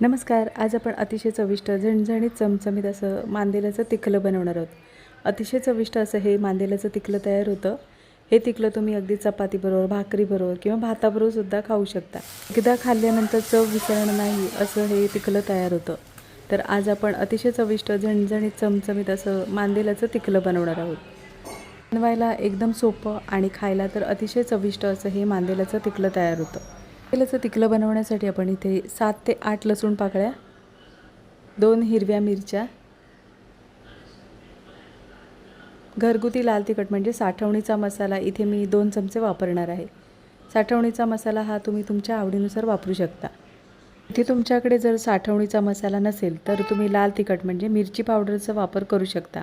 नमस्कार आज आपण अतिशय चविष्ट झणझणीत चमचमीत असं मांदेल्याचं तिखलं बनवणार आहोत. अतिशय चविष्ट असं हे मांदेल्याचं तिखलं तयार होतं. हे तिखलं तुम्ही अगदी चपातीबरोबर भाकरीबरोबर किंवा भाताबरोबर सुद्धा खाऊ शकता. एकदा खाल्ल्यानंतर चव विसरणं नाही असं हे तिखलं तयार होतं. तर आज आपण अतिशय चविष्ट झणझणीत चमचमीत असं मांदेल्याचं तिखलं बनवणार आहोत. बनवायला एकदम सोपं आणि खायला तर अतिशय चविष्ट असं हे मांदेल्याचं तिखलं तयार होतं. तेलाचं तिकलं बनवण्यासाठी आपण इथे सात ते आठ लसूण पाकळ्या दोन हिरव्या मिरच्या घरगुती लाल तिखट म्हणजे साठवणीचा मसाला इथे मी दोन चमचे वापरणार आहे. साठवणीचा मसाला हा तुम्ही तुमच्या आवडीनुसार वापरू शकता. इथे तुमच्याकडे जर साठवणीचा मसाला नसेल तर तुम्ही लाल तिखट म्हणजे मिरची पावडरचा वापर करू शकता.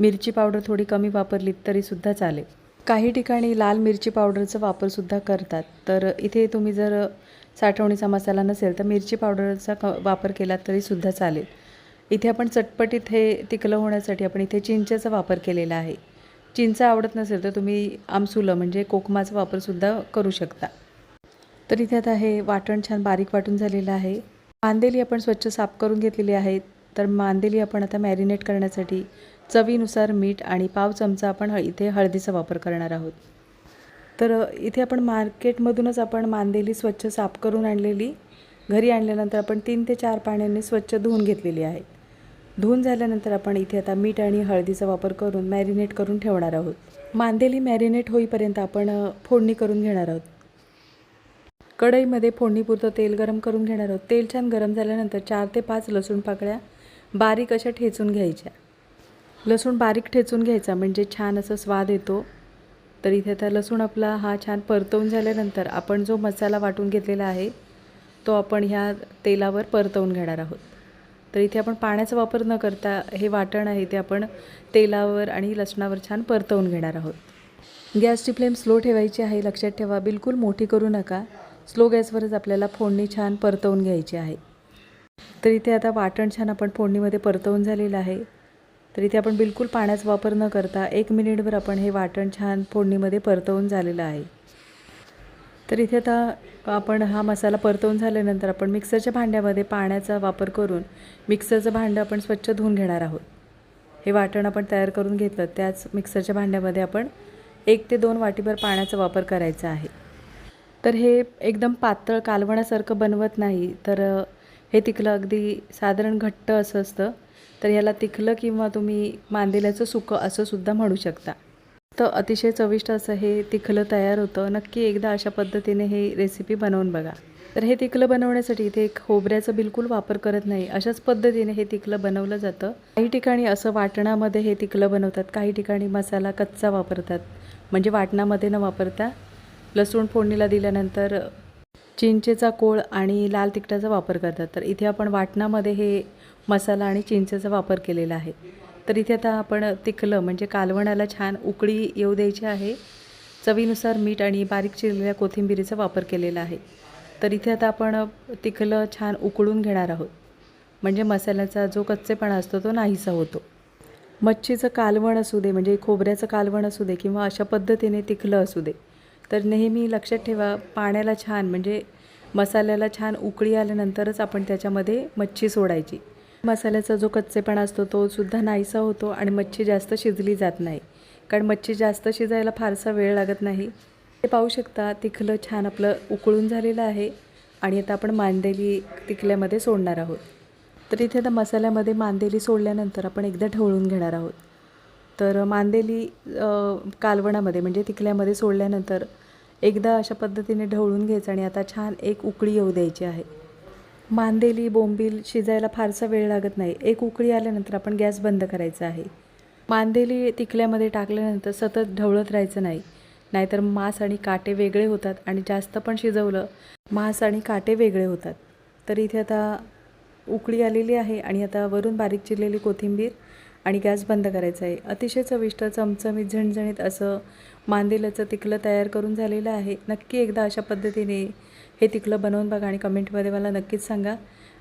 मिरची पावडर थोडी कमी वापरलीत तरीसुद्धा चालेल. काही ठिकाणी लाल मिरची पावडरचा वापरसुद्धा करतात. तर इथे तुम्ही जर साठवणीचा मसाला नसेल तर मिरची पावडरचा क वापर केला तरीसुद्धा चालेल. इथे आपण चटपटीत हे तिखलं होण्यासाठी आपण इथे चिंचेचा वापर केलेला आहे. चिंच आवडत नसेल तर तुम्ही आमसुलं म्हणजे कोकमाचा वापरसुद्धा करू शकता. तर इथे आता हे वाटण छान बारीक वाटून झालेलं आहे. मांदेली आपण स्वच्छ साफ करून घेतलेली आहे. तर मांदेली आपण आता मॅरिनेट करण्यासाठी चवीनुसार मीठ आणि पाव चमचा आपण हळ इथे हळदीचा वापर करणार आहोत. तर इथे आपण मार्केटमधूनच आपण मांदेली स्वच्छ साफ करून आणलेली. घरी आणल्यानंतर आपण तीन ते चार पाण्याने स्वच्छ धुवून घेतलेली आहे. धुवून झाल्यानंतर आपण इथे आता मीठ आणि हळदीचा वापर करून मॅरिनेट करून ठेवणार आहोत. मांदेली मॅरिनेट होईपर्यंत आपण फोडणी करून घेणार आहोत. कढईमध्ये फोडणीपुरतं तेल गरम करून घेणार आहोत. तेल छान गरम झाल्यानंतर चार ते पाच लसूण पाकळ्या बारीक अशा ठेचून घ्यायच्या. लसूण बारीक ठेचून घ्यायचा म्हणजे छान असा स्वाद येतो. तर इथे आता लसूण आपला हा छान परतवून झाल्यानंतर आपण जो मसाला वाटून घेतलेला आहे तो आपण ह्या तेलावर परतवून घेणार आहोत. तर इथे आपण पाण्याचा वापर न करता हे वाटण आहे ते आपण तेलावर आणि लसणावर छान परतवून घेणार आहोत. गॅसची फ्लेम स्लो ठेवायची आहे लक्षात ठेवा बिलकुल मोठी करू नका. स्लो गॅसवरच आपल्याला फोडणी छान परतवून घ्यायची आहे. तर इथे आता वाटण छान आपण फोडणीमध्ये परतवून झालेलं आहे. तर इथे आपण बिलकुल पाण्याचा वापर न करता एक मिनिटभर आपण हे वाटण छान फोडणीमध्ये परतवून झालेलं आहे. तर इथे आता आपण हा मसाला परतवून झाल्यानंतर आपण मिक्सरच्या भांड्यामध्ये पाण्याचा वापर करून मिक्सरचं भांडं आपण स्वच्छ धुवून घेणार आहोत. हे वाटण आपण तयार करून घेतलं त्याच मिक्सरच्या भांड्यामध्ये आपण एक ते दोन वाटीभर पाण्याचा वापर करायचा आहे. तर हे एकदम पातळ कालवणासारखं बनवत नाही तर हे तिकलं अगदी साधारण घट्ट असं असतं. तर ह्याला तिखलं किंवा तुम्ही मांदेल्याचं सुकं असं सुद्धा म्हणू शकता. तर अतिशय चविष्ट असं हे तिखलं तयार होतं. नक्की एकदा अशा पद्धतीने हे रेसिपी बनवून बघा. तर हे तिखलं बनवण्यासाठी इथे खोबऱ्याचा बिलकुल वापर करत नाही. अशाच पद्धतीने हे तिखलं बनवलं जातं. काही ठिकाणी असं वाटणामध्ये हे तिखलं बनवतात. काही ठिकाणी मसाला कच्चा वापरतात. म्हणजे वाटणामध्ये न वापरता. लसूण फोडणीला दिल्यानंतर चिंचेचा कोळ आणि लाल तिखटाचा वापर करतात. तर इथे आपण वाटणामध्ये हे मसाला आणि चिंचेचा वापर केलेला आहे. तर इथे आता आपण तिखलं म्हणजे कालवणाला छान उकळी येऊ द्यायची आहे. चवीनुसार मीठ आणि बारीक चिरलेल्या कोथिंबिरीचा वापर केलेला आहे. तर इथे आता आपण तिखलं छान उकळून घेणार आहोत. म्हणजे मसाल्याचा जो कच्चेपणा असतो तो नाहीसा होतो. मच्छीचं कालवण असू दे म्हणजे खोबऱ्याचं कालवण असू दे किंवा अशा पद्धतीने तिखलं असू दे. तर नेहमी लक्षात ठेवा पाण्याला छान म्हणजे मसाल्याला छान उकळी आल्यानंतरच आपण त्याच्यामध्ये मच्छी सोडायची. मसाल्याचा जो कच्चेपणा असतो तो सुद्धा नाहीसा होतो आणि मच्छी जास्त शिजली जात नाही. कारण मच्छी जास्त शिजायला फारसा वेळ लागत नाही. ते पाहू शकता तिखलं छान आपलं उकळून झालेलं आहे आणि आता आपण मांदेली तिखल्यामध्ये सोडणार आहोत. तर इथे आता मसाल्यामध्ये मांदेली सोडल्यानंतर आपण एकदा ढवळून घेणार आहोत. तर मांदेली कालवणामध्ये म्हणजे तिखल्यामध्ये सोडल्यानंतर एकदा अशा पद्धतीने ढवळून घ्यायचं आणि आता छान एक उकळी येऊ द्यायची आहे. मांदेली बोंबील शिजायला फारसा वेळ लागत नाही. एक उकळी आल्यानंतर आपण गॅस बंद करायचा आहे. मांदेली तिकल्यामध्ये टाकल्यानंतर सतत ढवळत राहायचं नाही. नाहीतर मांस आणि काटे वेगळे होतात आणि जास्त पण शिजवलं मांस आणि काटे वेगळे होतात. तर इथे आता उकळी आलेली आहे आणि आता वरून बारीक चिरलेली कोथिंबीर आणि गॅस बंद करायचा आहे. अतिशय चविष्ट चमचमीत झणझणीत असं मांदेल्याचं तिकलं तयार करून झालेलं आहे. नक्की एकदा अशा पद्धतीने हे तिखलं बनवून बघा आणि कमेंटमध्ये मला नक्कीच सांगा.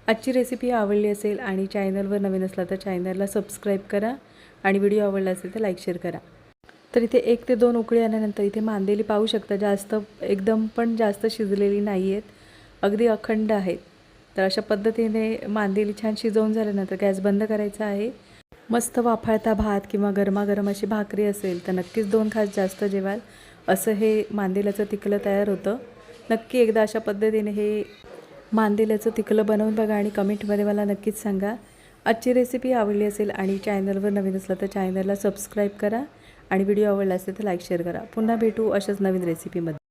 आजची रेसिपी आवडली असेल आणि चॅनलवर नवीन असला तर चॅनलला सबस्क्राईब करा आणि व्हिडिओ आवडला असेल तर लाईक शेअर करा. तर इथे एक ते दोन उकळी आल्यानंतर इथे मांदेली पाहू शकता जास्त एकदम पण जास्त शिजलेली नाही आहेत अगदी अखंड आहेत. तर अशा पद्धतीने मांदेली छान शिजवून झाल्यानंतर गॅस बंद करायचा आहे. मस्त वाफाळता भात किंवा गरमागरम अशी भाकरी असेल तर नक्कीच दोन खास जास्त जेवाल. असं हे मांदेल्याचं तिकलं तयार होतं. नक्की एकदा अशा पद्धतीने हे मांदेल्याचं तिकलं बनवून बघा आणि कमेंटमध्ये मला नक्कीच सांगा. आजची रेसिपी आवडली असेल आणि चॅनलवर नवीन असलं तर चॅनलला सबस्क्राईब करा आणि व्हिडिओ आवडला असेल तर लाईक शेअर करा. पुन्हा भेटू अशाच नवीन रेसिपीमध्ये